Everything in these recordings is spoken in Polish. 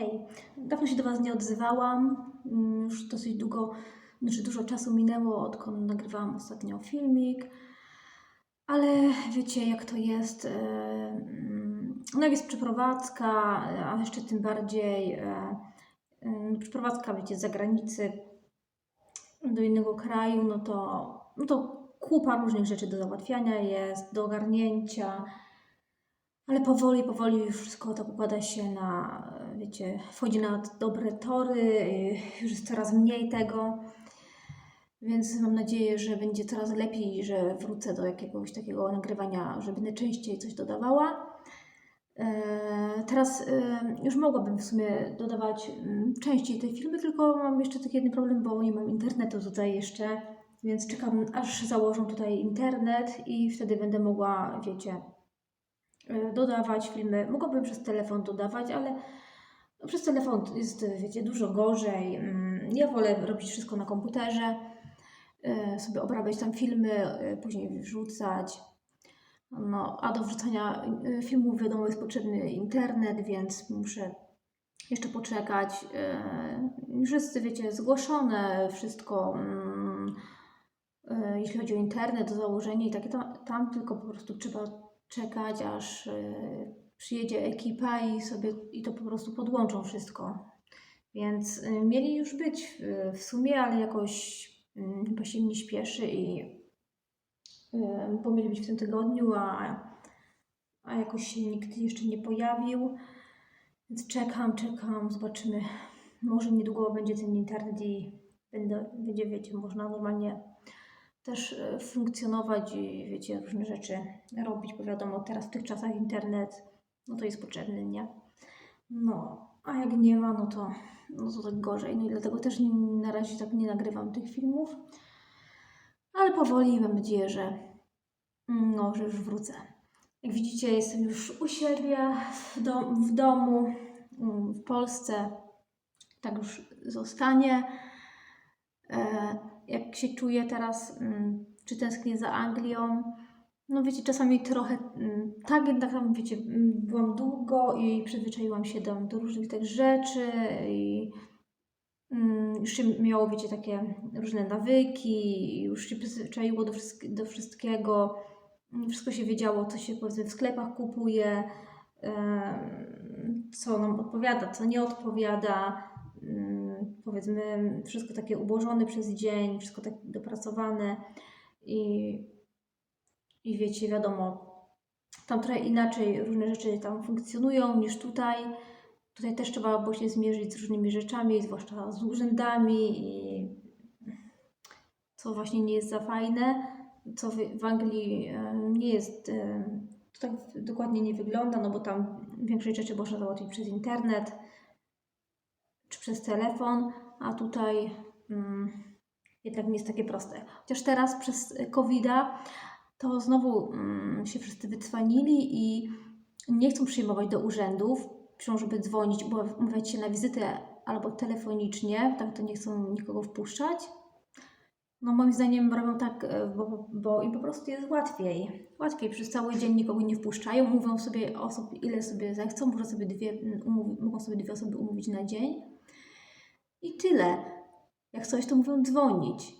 Hej, dawno się do Was nie odzywałam. Mm, Już dosyć długo, znaczy dużo czasu minęło, odkąd nagrywałam ostatnio filmik. Ale wiecie, jak to jest. e, mm, No, jak jest przeprowadzka, a jeszcze tym bardziej e, mm, przeprowadzka, wiecie, z zagranicy do innego kraju, no to, no to kupa różnych rzeczy do załatwiania jest, do ogarnięcia. Ale powoli, powoli już wszystko tak układa się na, wiecie, wchodzi na dobre tory, y, już jest coraz mniej tego. Więc mam nadzieję, że będzie coraz lepiej że wrócę do jakiegoś takiego nagrywania, że będę częściej coś dodawała. E, Teraz e, już mogłabym w sumie dodawać mm, częściej te filmy, tylko mam jeszcze taki jeden problem, bo nie mam internetu tutaj jeszcze, więc czekam aż założą tutaj internet i wtedy będę mogła, wiecie, dodawać filmy. Mogłabym przez telefon dodawać, ale przez telefon jest, wiecie, dużo gorzej. Mm, Ja wolę robić wszystko na komputerze, e, sobie obrabiać tam filmy, e, później wrzucać. No, a do wrzucania e, filmów wiadomo jest potrzebny internet, więc muszę jeszcze poczekać. E, jest, wiecie, zgłoszone wszystko, mm, e, jeśli chodzi o internet, do założenia i takie tam, tam tylko po prostu trzeba czekać, aż e, przyjedzie ekipa i sobie i to po prostu podłączą wszystko. Więc y, mieli już być w sumie, ale jakoś y, chyba się nie śpieszy i y, bo mieli być w tym tygodniu, a, a jakoś się nikt jeszcze nie pojawił. Więc czekam, czekam, zobaczymy. Może niedługo będzie ten internet i będzie, wiecie, można normalnie też y, funkcjonować i wiecie, różne rzeczy robić, bo wiadomo, teraz w tych czasach internet, no to jest potrzebny, nie? No, a jak nie ma, no to, no to tak gorzej. No i dlatego też na razie tak nie nagrywam tych filmów. Ale powoli mam nadzieję, że, mm, no, że już wrócę. Jak widzicie, jestem już u siebie w, dom, w domu, mm, w Polsce. Tak już zostanie. E, jak się czuję teraz, mm, czy tęsknię za Anglią? No wiecie, czasami trochę mm, tak, jednak tam wiecie, mm, byłam długo i przyzwyczaiłam się do, do różnych tych rzeczy i już się miało, wiecie, takie różne nawyki, już się przyzwyczaiło do, do wszystkiego, wszystko się wiedziało, co się powiedzmy w sklepach kupuje, co nam odpowiada, co nie odpowiada, powiedzmy wszystko takie ułożone przez dzień, wszystko tak dopracowane i i wiecie, wiadomo, tam trochę inaczej różne rzeczy tam funkcjonują niż tutaj. Tutaj też trzeba było się zmierzyć z różnymi rzeczami, zwłaszcza z urzędami i co właśnie nie jest za fajne, co w, w Anglii e, nie jest, e, to tak dokładnie nie wygląda, no bo tam większość rzeczy można załatwić przez internet czy przez telefon, a tutaj mm, jednak nie jest takie proste. Chociaż teraz przez COVID-a to znowu mm, się wszyscy wycwanili i nie chcą przyjmować do urzędów, piszą, żeby dzwonić, umawiać się na wizytę albo telefonicznie, tak to nie chcą nikogo wpuszczać. No moim zdaniem robią tak, e, bo, bo im po prostu jest łatwiej. Łatwiej, przez cały dzień nikogo nie wpuszczają, mówią sobie osób, ile sobie zechcą, może sobie dwie, mogą sobie dwie osoby umówić na dzień. I tyle. Jak coś, to mówią dzwonić.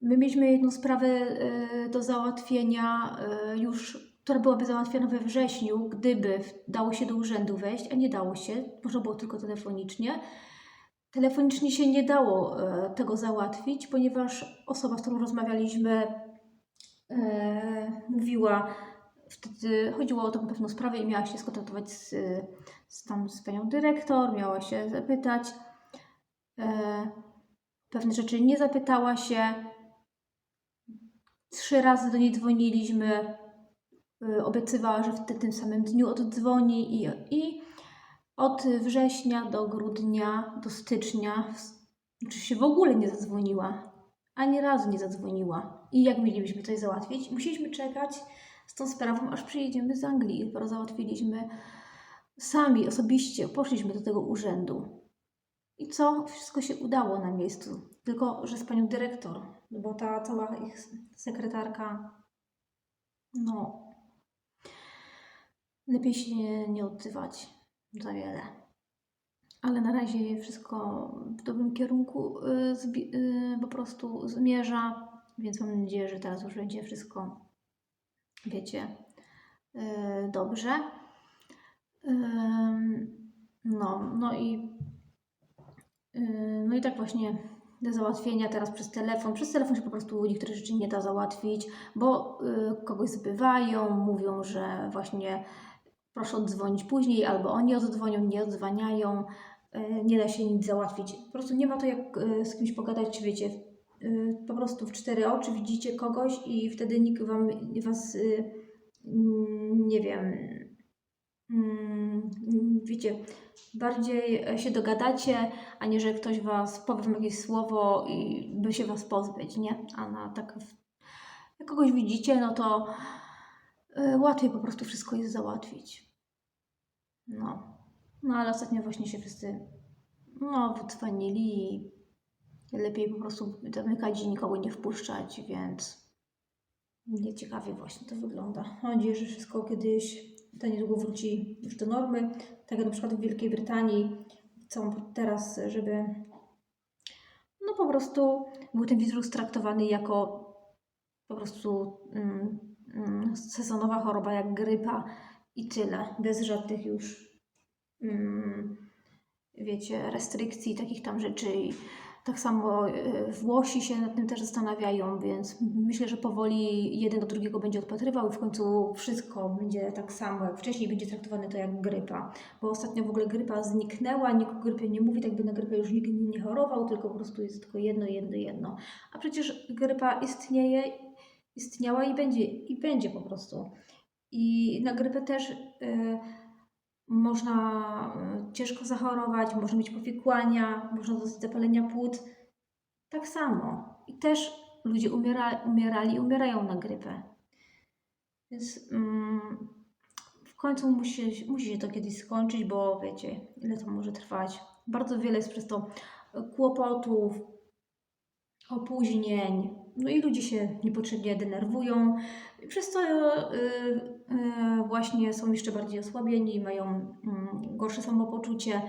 My mieliśmy jedną sprawę e, do załatwienia e, już, która byłaby załatwiona we wrześniu, gdyby dało się do urzędu wejść, a nie dało się, można było tylko telefonicznie. Telefonicznie się nie dało e, tego załatwić, ponieważ osoba, z którą rozmawialiśmy, mówiła, wtedy chodziło o tą pewną sprawę i miała się skontaktować z, z, tam, z panią dyrektor, miała się zapytać. E, pewne rzeczy nie zapytała się. Trzy razy do niej dzwoniliśmy. Y, Obiecywała, że w ty- tym samym dniu oddzwoni i, i od września do grudnia, do stycznia, czy się w ogóle nie zadzwoniła. Ani razu nie zadzwoniła. I jak mielibyśmy coś załatwić? Musieliśmy czekać z tą sprawą, aż przyjedziemy z Anglii. Dopiero załatwiliśmy sami, osobiście, poszliśmy do tego urzędu. I co? Wszystko się udało na miejscu. Tylko, że z panią dyrektor, no bo ta cała ich sekretarka, no, lepiej się nie, nie odzywać za wiele. Ale na razie wszystko w dobrym kierunku y, zbi- y, po prostu zmierza, więc mam nadzieję, że teraz już będzie wszystko, wiecie, y, dobrze. Ym, No, no i no i tak właśnie do załatwienia teraz przez telefon. Przez telefon się po prostu niektóre rzeczy nie da załatwić, bo y, kogoś zbywają, mówią, że właśnie proszę oddzwonić później, albo oni oddzwonią, nie odzwaniają, y, nie da się nic załatwić. Po prostu nie ma to jak z kimś pogadać, wiecie, po prostu w cztery oczy widzicie kogoś i wtedy nikt wam, was, mm, nie wiem, wiecie, bardziej e, się dogadacie, a nie, że ktoś was powie wam jakieś słowo i by się was pozbyć, nie? A na tak, jak kogoś widzicie, no to y, łatwiej po prostu wszystko jest załatwić. No. No ale ostatnio właśnie się wszyscy no, wydzwonili i lepiej po prostu zamykać i nikogo nie wpuszczać, więc nieciekawie właśnie to wygląda. Mam nadzieję, że wszystko kiedyś to niedługo wróci już do normy. Tak jak na przykład w Wielkiej Brytanii chcą teraz, żeby no po prostu był ten wirus traktowany jako po prostu mm, mm, sezonowa choroba jak grypa i tyle, bez żadnych już mm, wiecie, restrykcji, takich tam rzeczy. I tak samo y, Włosi się nad tym też zastanawiają, więc myślę, że powoli jeden do drugiego będzie odpatrywał i w końcu wszystko będzie tak samo jak wcześniej, będzie traktowane to jak grypa. Bo ostatnio w ogóle grypa zniknęła, nikt o grypie nie mówi, tak by na grypę już nikt nie chorował, tylko po prostu jest tylko jedno, jedno, jedno. A przecież grypa istnieje, istniała i będzie, i będzie po prostu. I na grypę też y, można y, ciężko zachorować, można mieć powikłania, można dostać zapalenia płuc. Tak samo. I też ludzie umiera, umierali i umierają na grypę. Więc mm, w końcu musi, musi się to kiedyś skończyć, bo wiecie, ile to może trwać. Bardzo wiele jest przez to kłopotów, opóźnień, no i ludzie się niepotrzebnie denerwują. Przez to y, y, właśnie są jeszcze bardziej osłabieni, mają mm, gorsze samopoczucie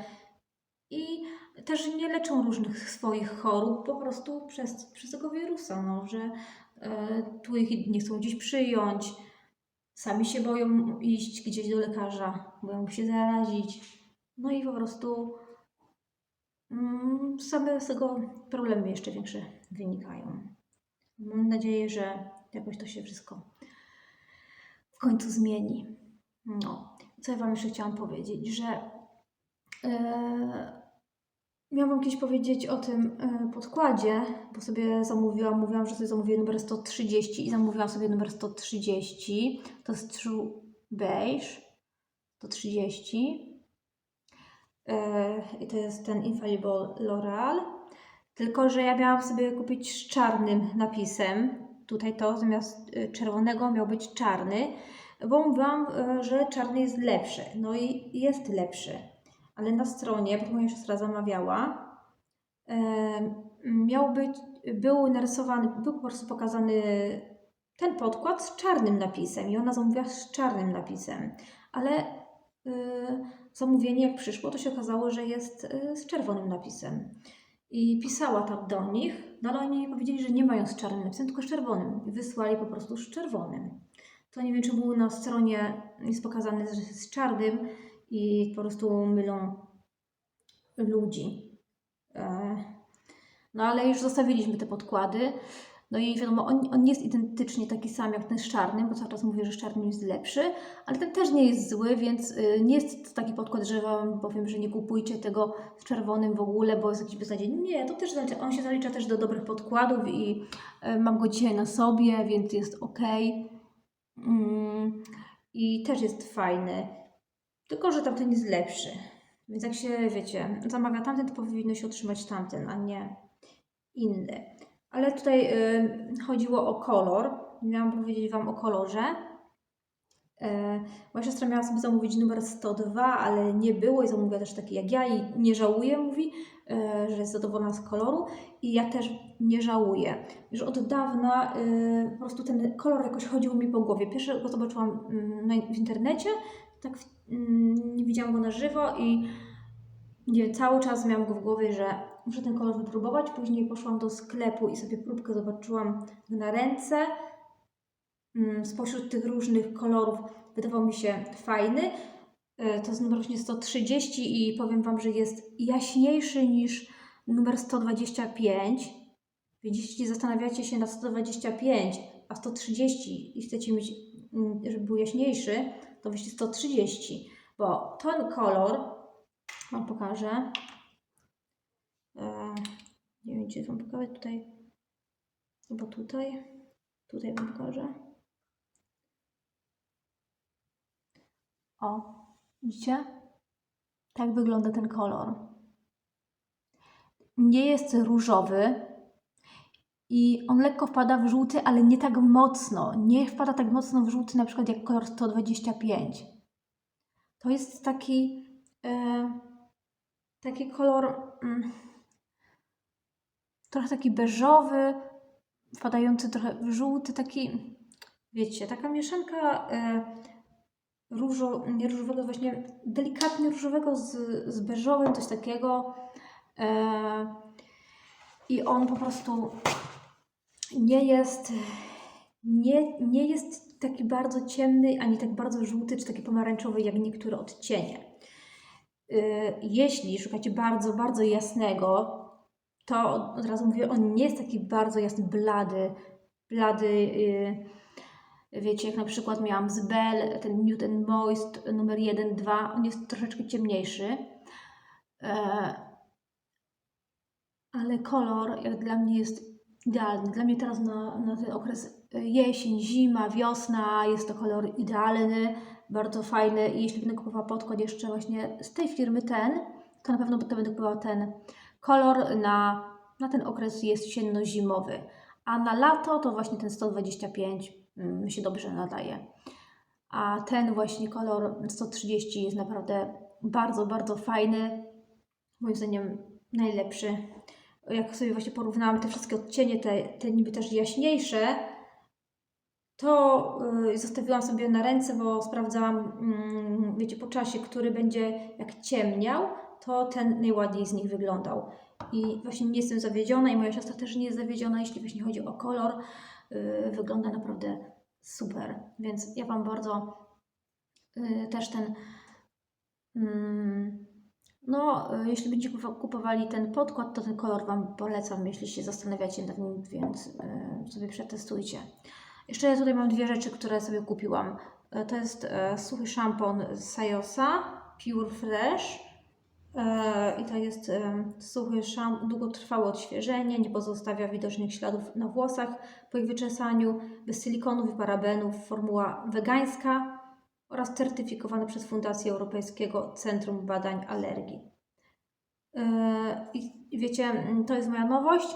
i też nie leczą różnych swoich chorób po prostu przez, przez tego wirusa, no, że y, tu ich nie chcą gdzieś przyjąć, sami się boją iść gdzieś do lekarza, boją się zarazić. No i po prostu mm, same z tego problemy jeszcze większe wynikają. Mam nadzieję, że jakoś to się wszystko w końcu zmieni. No, co ja Wam jeszcze chciałam powiedzieć, że e, miałam kiedyś powiedzieć o tym e, podkładzie, bo sobie zamówiłam, mówiłam, że sobie zamówię numer 130 i zamówiłam sobie numer 130. To jest True Beige 130. E, I to jest ten Infallible L'Oreal. Tylko, że ja miałam sobie kupić z czarnym napisem. Tutaj to zamiast y, czerwonego miał być czarny, bo mówiłam, y, że czarny jest lepszy. No i jest lepszy. Ale na stronie, bo moja siostra zamawiała, em, miał być, był narysowany, był po prostu pokazany ten podkład z czarnym napisem i ona zamówiła z czarnym napisem. Ale y, zamówienie jak przyszło, to się okazało, że jest y, z czerwonym napisem. I pisała tam do nich, no ale oni powiedzieli, że nie mają z czarnym napisem, tylko z czerwonym. Wysłali po prostu z czerwonym. To nie wiem, czy było na stronie, jest pokazane, że jest z czarnym i po prostu mylą ludzi. E, No ale już zostawiliśmy te podkłady. No i wiadomo, on, on nie jest identycznie taki sam jak ten z czarnym, bo cały czas mówię, że z czarnym jest lepszy, ale ten też nie jest zły, więc y, nie jest to taki podkład, że Wam powiem, że nie kupujcie tego z czerwonym w ogóle, bo jest jakiś beznadziejny. Nie, to też zalicza, on się zalicza też do dobrych podkładów i y, mam go dzisiaj na sobie, więc jest ok. Mm, I też jest fajny. Tylko, że tamten jest lepszy. Więc jak się, wiecie, zamawia tamten, to powinno się otrzymać tamten, a nie inny. Ale tutaj y, chodziło o kolor. Miałam powiedzieć Wam o kolorze. E, moja siostra miała sobie zamówić numer 102, ale nie było i zamówiła też taki jak ja i nie żałuje, mówi, e, że jest zadowolona z koloru i ja też nie żałuję. Już od dawna po prostu ten kolor jakoś chodził mi po głowie. Pierwszy go zobaczyłam mm, w internecie, tak mm, nie widziałam go na żywo i nie cały czas miałam go w głowie, że muszę ten kolor wypróbować. Później poszłam do sklepu i sobie próbkę zobaczyłam na ręce. Mm, Spośród tych różnych kolorów wydawał mi się fajny. E, To jest numer właśnie 130 i powiem Wam, że jest jaśniejszy niż numer 125. Więc jeśli zastanawiacie się nad 125, a 130 i chcecie mieć, mm, żeby był jaśniejszy, to weźcie 130, bo ten kolor Wam pokażę. Nie wiem, gdzie Wam pokazać tutaj. Chyba tutaj. Tutaj Wam pokażę. O, widzicie? Tak wygląda ten kolor. Nie jest różowy i on lekko wpada w żółty, ale nie tak mocno. Nie wpada tak mocno w żółty, na przykład jak kolor 125. To jest taki, e, taki kolor mm, trochę taki beżowy, wpadający trochę w żółty, taki, wiecie, taka mieszanka e, nie różowego, właśnie delikatnie różowego z, z beżowym, coś takiego. E, I on po prostu nie jest, nie, nie jest taki bardzo ciemny, ani tak bardzo żółty, czy taki pomarańczowy, jak niektóre odcienie. Y, Jeśli szukacie bardzo, bardzo jasnego, to od razu mówię, on nie jest taki bardzo jasny, blady, blady, y, wiecie, jak na przykład miałam z Bell, ten and Moist numer 1, 2, on jest troszeczkę ciemniejszy, E, ale kolor jak dla mnie jest idealny. Dla mnie teraz na, na ten okres y, jesień, zima, wiosna jest to kolor idealny, bardzo fajny. I jeśli będę kupowała podkład jeszcze właśnie z tej firmy ten, to na pewno to będę kupowała ten kolor na, na ten okres jesienno-zimowy. A na lato to właśnie ten 125 mm, się dobrze nadaje. A ten właśnie kolor 130 jest naprawdę bardzo, bardzo fajny. Moim zdaniem najlepszy. Jak sobie właśnie porównałam te wszystkie odcienie, te, te niby też jaśniejsze, to y, zostawiłam sobie na ręce, bo sprawdzałam, mm, wiecie, po czasie, który będzie jak ciemniał, to ten najładniej z nich wyglądał. I właśnie nie jestem zawiedziona i moja siostra też nie jest zawiedziona, jeśli właśnie chodzi o kolor. Y, wygląda naprawdę super. Więc ja Wam bardzo y, też ten. mm, no, jeśli będziecie kupo- kupowali ten podkład, to ten kolor Wam polecam, jeśli się zastanawiacie nad nim, więc y, sobie przetestujcie. Jeszcze ja tutaj mam dwie rzeczy, które sobie kupiłam. To jest e, suchy szampon z Sayosa, Pure Fresh. E, I to jest e, suchy szampon, długotrwałe odświeżenie, nie pozostawia widocznych śladów na włosach po ich wyczesaniu, bez silikonów i parabenów, formuła wegańska oraz certyfikowane przez Fundację Europejskiego Centrum Badań Alergii. E, I wiecie, mm, to jest moja nowość.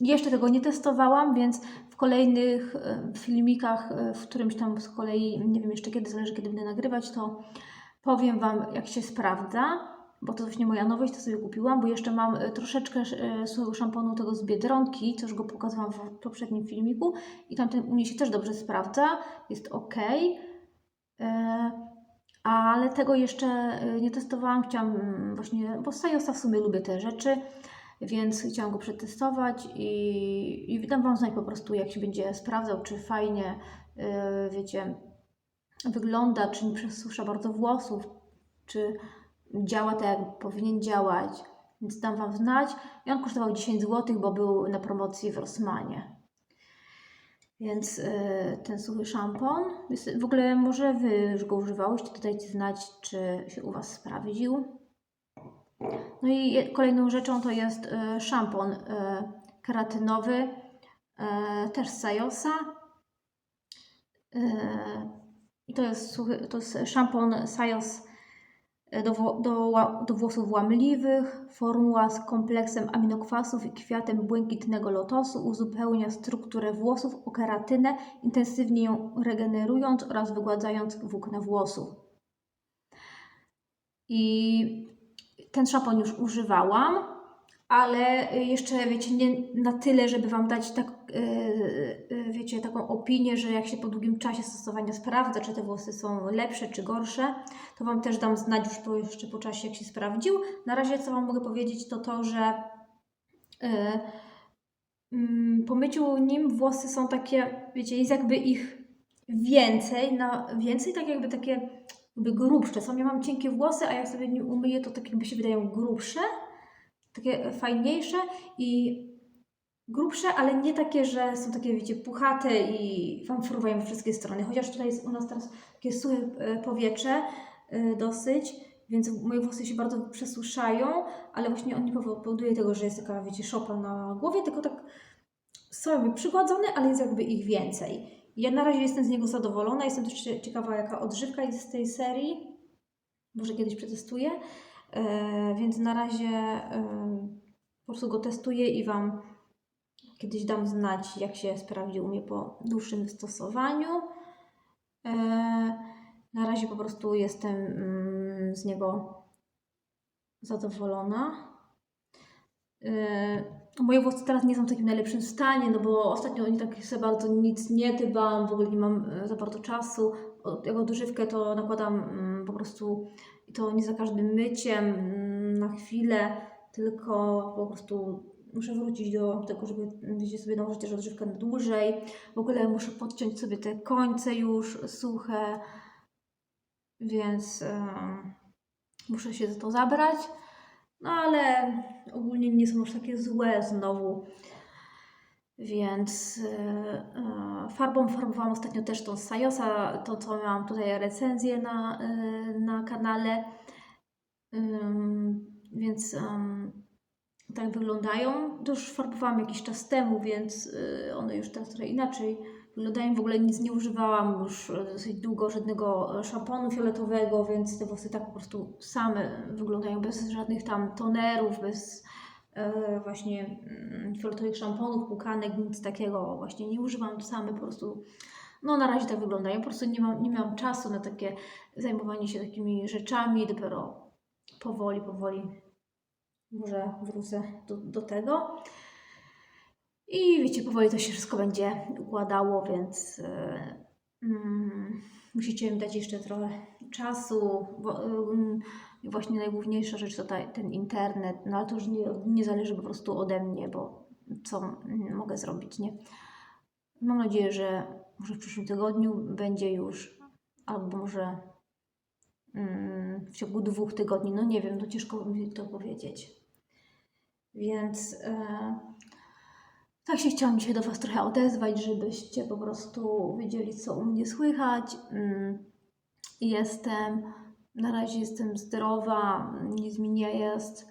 Jeszcze tego nie testowałam, więc w kolejnych filmikach, w którymś tam z kolei, nie wiem jeszcze kiedy, zależy kiedy będę nagrywać, to powiem Wam, jak się sprawdza, bo to właśnie moja nowość, to sobie kupiłam, bo jeszcze mam e, troszeczkę e, suchego szamponu tego z Biedronki, co już go pokazałam w poprzednim filmiku i tamten u mnie się też dobrze sprawdza, jest ok. E, ale tego jeszcze nie testowałam, chciałam mm, właśnie, bo Sajosa w sumie lubię te rzeczy, więc chciałam go przetestować i, i dam Wam znać po prostu, jak się będzie sprawdzał, czy fajnie, wiecie, wygląda, czy nie przesusza bardzo włosów, czy działa tak, jak powinien działać. Więc dam Wam znać. I on kosztował 10 zł, bo był na promocji w Rossmanie. Więc yy, ten suchy szampon, w ogóle może Wy już go używałyście, to dajcie znać, czy się u Was sprawdził. No i kolejną rzeczą to jest e, szampon e, keratynowy, e, też z Sajosa. E, I to jest, to jest szampon Sajos do, wło- do, ła- do włosów łamliwych. Formuła z kompleksem aminokwasów i kwiatem błękitnego lotosu uzupełnia strukturę włosów o keratynę, intensywnie ją regenerując oraz wygładzając włókna włosów. I ten szampon już używałam, ale y, jeszcze, wiecie, nie na tyle, żeby Wam dać tak, y, y, wiecie, taką opinię, że jak się po długim czasie stosowania sprawdza, czy te włosy są lepsze, czy gorsze, to Wam też dam znać już po, jeszcze po czasie, jak się sprawdził. Na razie, co Wam mogę powiedzieć, to to, że mm, po myciu nim włosy są takie, wiecie, jest jakby ich więcej, na, więcej tak jakby takie jakby grubsze są. Ja mam cienkie włosy, a jak sobie nim umyję, to tak jakby się wydają grubsze, takie fajniejsze i grubsze, ale nie takie, że są takie, wiecie, puchate i Wam fruwają wszystkie strony. Chociaż tutaj jest u nas teraz takie suche e, powietrze e, dosyć, więc moje włosy się bardzo przesuszają, ale właśnie on nie powoduje tego, że jest taka, wiecie, szopa na głowie, tylko tak są jakby przygładzone, ale jest jakby ich więcej. Ja na razie jestem z niego zadowolona, jestem też cie- ciekawa, jaka odżywka jest z tej serii. Może kiedyś przetestuję. E, więc na razie po prostu go testuję i Wam kiedyś dam znać, jak się sprawdzi u mnie po dłuższym stosowaniu. E, na razie po prostu jestem mm, z niego zadowolona. E, Moje włosy teraz nie są w takim najlepszym stanie, no bo ostatnio oni tak sobie bardzo nic nie dbam, w ogóle nie mam za bardzo czasu. O- Jak odżywkę to nakładam mm, po prostu i to nie za każdym myciem mm, na chwilę, tylko po prostu muszę wrócić do tego, żeby wiecie, sobie nałożyć też odżywkę na dłużej. W ogóle muszę podciąć sobie te końce już suche, więc muszę się za to zabrać. No ale ogólnie nie są już takie złe znowu. Więc e, e, farbą farbowałam ostatnio też tą Sajosa, to co miałam tutaj recenzję na, e, na kanale. Więc tak wyglądają. To już farbowałam jakiś czas temu, więc y, one już teraz trochę inaczej wyglądają. W ogóle nic nie używałam już dosyć długo, żadnego szamponu fioletowego, więc te włosy tak po prostu same wyglądają, bez żadnych tam tonerów, bez właśnie mm, fioletowych szamponów, pukanek, nic takiego właśnie nie używam, to same po prostu no na razie tak wyglądają. Po prostu nie, mam, nie miałam czasu na takie zajmowanie się takimi rzeczami, dopiero powoli, powoli może wrócę do, do tego. I wiecie, powoli to się wszystko będzie układało, więc e, mm, musicie mi dać jeszcze trochę czasu. Bo, ym, i właśnie najgłówniejsza rzecz to ta, ten internet, no ale to już nie, nie zależy po prostu ode mnie, bo co mogę zrobić, nie? Mam nadzieję, że może w przyszłym tygodniu będzie już, albo może mm, w ciągu dwóch tygodni, no nie wiem, no ciężko mi to powiedzieć. Więc e, tak się chciałam dzisiaj do Was trochę odezwać, żebyście po prostu wiedzieli, co u mnie słychać. Mm, Jestem, na razie jestem zdrowa, nie jest.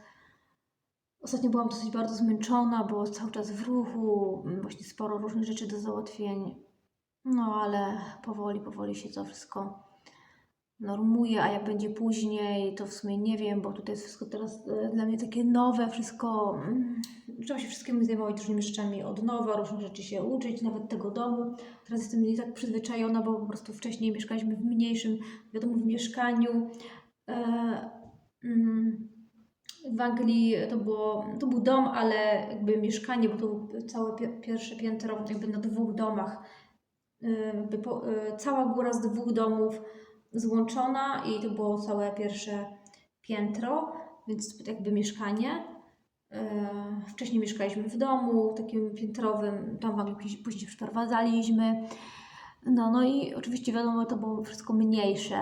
Ostatnio byłam dosyć bardzo zmęczona, bo cały czas w ruchu, właśnie sporo różnych rzeczy do załatwień. No ale powoli, powoli się to wszystko normuje, a jak będzie później, to w sumie nie wiem, bo tutaj jest wszystko teraz e, dla mnie takie nowe, wszystko, mm, trzeba się wszystkim zajmować różnymi rzeczami od nowa, różnych rzeczy się uczyć, nawet tego domu. Teraz jestem nie tak przyzwyczajona, bo po prostu wcześniej mieszkaliśmy w mniejszym, wiadomo, w mieszkaniu. E, mm, w Anglii to, było, to był dom, ale jakby mieszkanie, bo to było całe pie- pierwsze piętro, jakby na dwóch domach. E, Jakby po, cała góra z dwóch domów złączona i to było całe pierwsze piętro, więc jakby mieszkanie. E, Wcześniej mieszkaliśmy w domu takim piętrowym, tam w Anglii później- przeprowadzaliśmy. No, no i oczywiście wiadomo, to było wszystko mniejsze.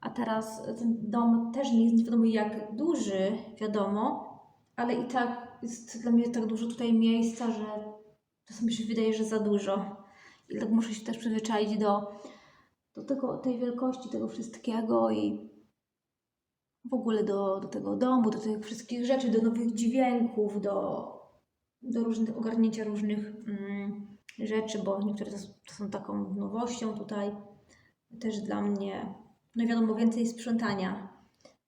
A teraz ten dom też nie jest nie wiadomo jak duży, wiadomo, ale i tak jest dla mnie tak dużo tutaj miejsca, że czasem mi się wydaje, że za dużo. I tak muszę się też przyzwyczaić do, do tego, tej wielkości tego wszystkiego i w ogóle do, do tego domu, do tych wszystkich rzeczy, do nowych dźwięków, do, do różnych, ogarnięcia różnych mm, rzeczy, bo niektóre to, to są taką nowością tutaj też dla mnie. No wiadomo, więcej sprzątania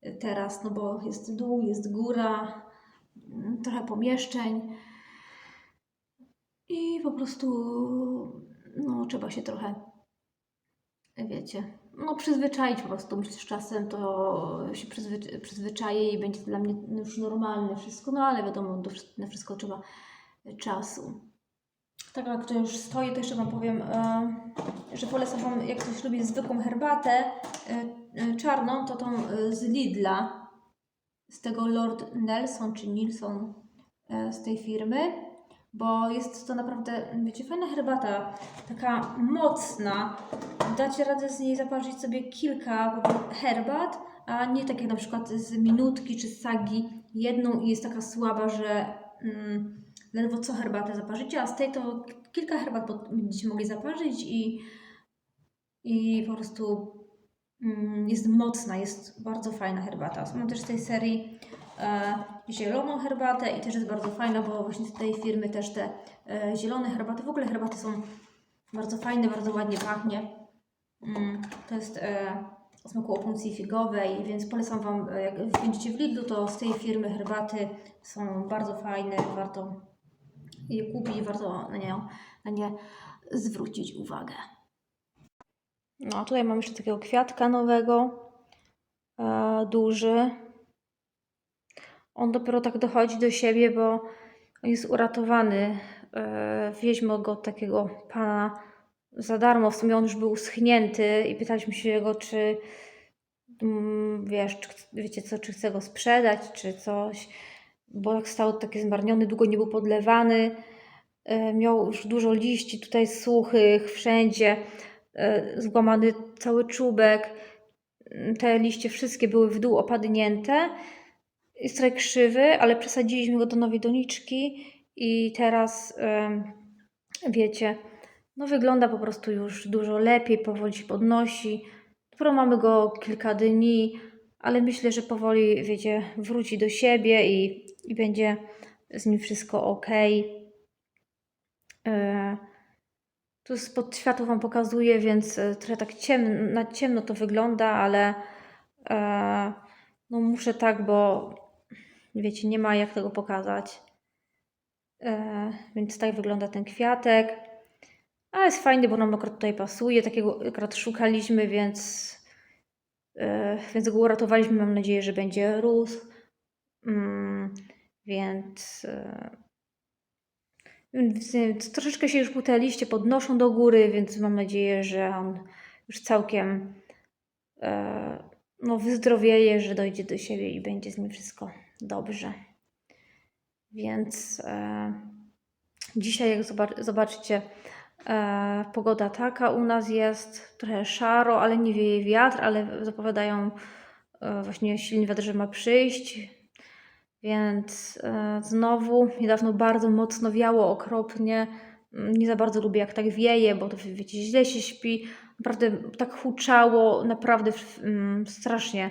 y, teraz, no bo jest dół, jest góra, mm, trochę pomieszczeń i po prostu no, trzeba się trochę, wiecie, no, przyzwyczaić po prostu. Myślę, że czasem to się przyzwy, przyzwyczaję i będzie dla mnie już normalne wszystko, no ale wiadomo, do, na wszystko trzeba czasu. Tak jak to już stoję, to jeszcze Wam powiem, e, że polecam Wam, jak ktoś lubi zwykłą herbatę e, e, czarną, to tą z Lidla, z tego Lord Nelson czy Nilsson z tej firmy, bo jest to naprawdę, wiecie, fajna herbata, taka mocna. Dacie radę z niej zaparzyć sobie kilka herbat, a nie tak jak na przykład z minutki czy z sagi jedną i jest taka słaba, że mm, ledwo co herbatę zaparzycie, a z tej to kilka herbat będziecie mogli zaparzyć i, i po prostu mm, jest mocna, jest bardzo fajna herbata. Mam też z tej serii zieloną herbatę i też jest bardzo fajna, bo właśnie z tej firmy też te e, zielone herbaty, w ogóle herbaty są bardzo fajne, bardzo ładnie pachnie. Mm, to jest e, o smaku opuncji figowej, więc polecam Wam, e, jak będziecie w Lidlu, to z tej firmy herbaty są bardzo fajne, warto je kupić, warto na nie, na nie zwrócić uwagę. No, a tutaj mam jeszcze takiego kwiatka nowego, e, duży. On dopiero tak dochodzi do siebie, bo jest uratowany. E, wieźmy go od takiego pana za darmo. W sumie on już był schnięty i pytaliśmy się go, czy mm, wiesz, czy, wiecie co, czy chce go sprzedać, czy coś. Bo tak stał taki zmarniony, długo nie był podlewany. E, miał już dużo liści tutaj suchych, wszędzie. E, złamany cały czubek. Te liście wszystkie były w dół opadnięte. Jest trochę krzywy, ale przesadziliśmy go do nowej doniczki i teraz wiecie, no wygląda po prostu już dużo lepiej, powoli się podnosi. Dopiero mamy go kilka dni, ale myślę, że powoli, wiecie, wróci do siebie i, i będzie z nim wszystko ok. E, tu spod światła Wam pokazuję, więc e, trochę tak ciemno, na ciemno to wygląda, ale e, no muszę tak, bo wiecie, nie ma jak tego pokazać. E, więc tak wygląda ten kwiatek. Ale jest fajny, bo nam akurat tutaj pasuje. Takiego akurat szukaliśmy, więc, e, więc go uratowaliśmy. Mam nadzieję, że będzie rósł. Mm, więc, e, więc troszeczkę się już te liście podnoszą do góry, więc mam nadzieję, że on już całkiem e, no, wyzdrowieje, że dojdzie do siebie i będzie z nim wszystko dobrze. Więc e, dzisiaj, jak zobac- zobaczycie, e, pogoda taka u nas jest, trochę szaro, ale nie wieje wiatr, ale zapowiadają e, właśnie silny wiatr, że ma przyjść. Więc e, znowu niedawno bardzo mocno wiało okropnie. Mm, Nie za bardzo lubię, jak tak wieje, bo to wiecie, źle się śpi. Naprawdę tak huczało, naprawdę mm, strasznie.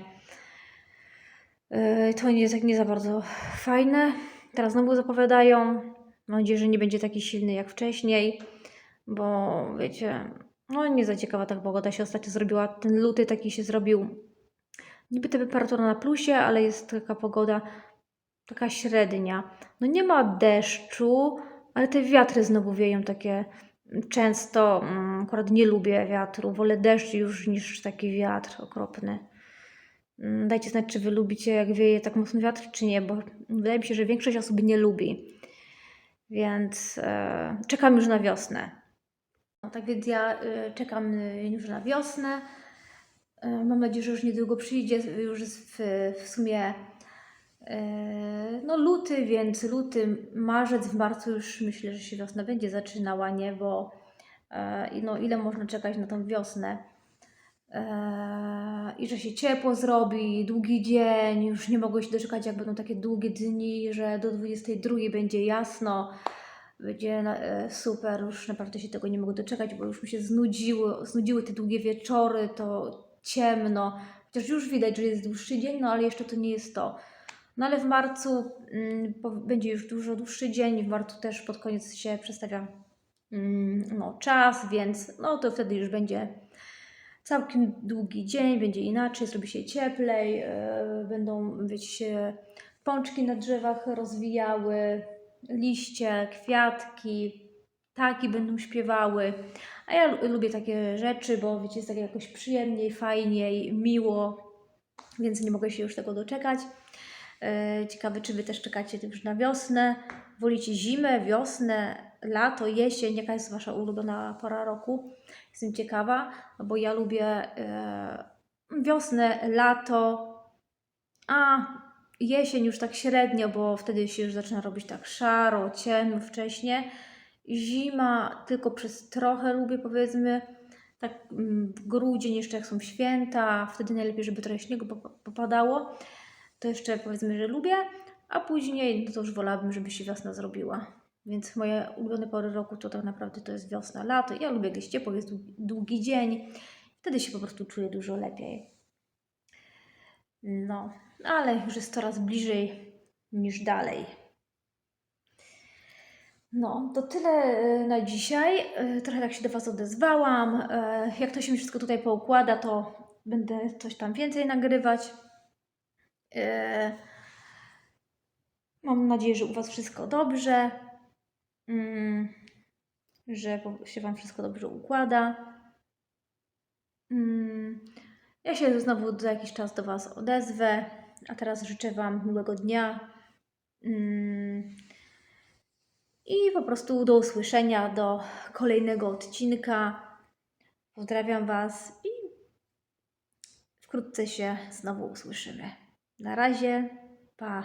Yy, To nie jest tak nie za bardzo fajne. Teraz znowu zapowiadają. Mam nadzieję, że nie będzie taki silny jak wcześniej, bo wiecie, no nie za ciekawa ta pogoda się ostatnio zrobiła. Ten luty taki się zrobił. Niby temperatura na plusie, ale jest taka pogoda taka średnia. No nie ma deszczu, ale te wiatry znowu wieją takie często. mm, Akurat nie lubię wiatru. Wolę deszcz już niż taki wiatr okropny. Mm, Dajcie znać, czy wy lubicie, jak wieje tak mocno wiatr, czy nie, bo wydaje mi się, że większość osób nie lubi. Więc e, czekam już na wiosnę. No, tak więc ja e, czekam e, już na wiosnę. E, mam nadzieję, że już niedługo przyjdzie. Już jest w, w sumie e, no luty, więc luty, marzec, w marcu już myślę, że się wiosna będzie zaczynała, nie? Bo e, no, ile można czekać na tą wiosnę? Eee, i że się ciepło zrobi, długi dzień, już nie mogę się doczekać, jak będą takie długie dni, że do 22 będzie jasno, będzie e, super, już naprawdę się tego nie mogę doczekać, bo już mi się znudziły, znudziły te długie wieczory, to ciemno, chociaż już widać, że jest dłuższy dzień, no ale jeszcze to nie jest to. No ale w marcu mm, będzie już dużo dłuższy dzień, w marcu też pod koniec się przestawia mm, no, czas, więc no to wtedy już będzie całkiem długi dzień, będzie inaczej, zrobi się cieplej, yy, będą wiecie, się pączki na drzewach rozwijały, liście, kwiatki, ptaki będą śpiewały. A ja lu- lubię takie rzeczy, bo wiecie, jest tak jakoś przyjemniej, fajniej, miło, więc nie mogę się już tego doczekać. E, Ciekawe, czy Wy też czekacie już na wiosnę. Wolicie zimę, wiosnę, lato, jesień? Jaka jest Wasza ulubiona pora roku? Jestem ciekawa, bo ja lubię e, wiosnę, lato, a jesień już tak średnio, bo wtedy się już zaczyna robić tak szaro, ciemno wcześnie. Zima tylko przez trochę lubię, powiedzmy, tak mm, grudzień jeszcze jak są święta, wtedy najlepiej, żeby trochę śniegu pop- popadało. To jeszcze powiedzmy, że lubię, a później no to już wolałabym, żeby się wiosna zrobiła. Więc moje ulubione pory roku to tak naprawdę to jest wiosna, lato. Ja lubię, jak jest ciepło, jest długi, długi dzień. Wtedy się po prostu czuję dużo lepiej. No, ale już jest coraz bliżej niż dalej. No, to tyle e, na dzisiaj. E, Trochę tak się do Was odezwałam. E, Jak to się mi wszystko tutaj poukłada, to będę coś tam więcej nagrywać. Mam nadzieję, że u Was wszystko dobrze. Mm, Że się Wam wszystko dobrze układa. Mm, Ja się znowu za jakiś czas do Was odezwę. A teraz życzę Wam miłego dnia. Mm, I po prostu do usłyszenia, do kolejnego odcinka. Pozdrawiam Was i wkrótce się znowu usłyszymy. Na razie, pa.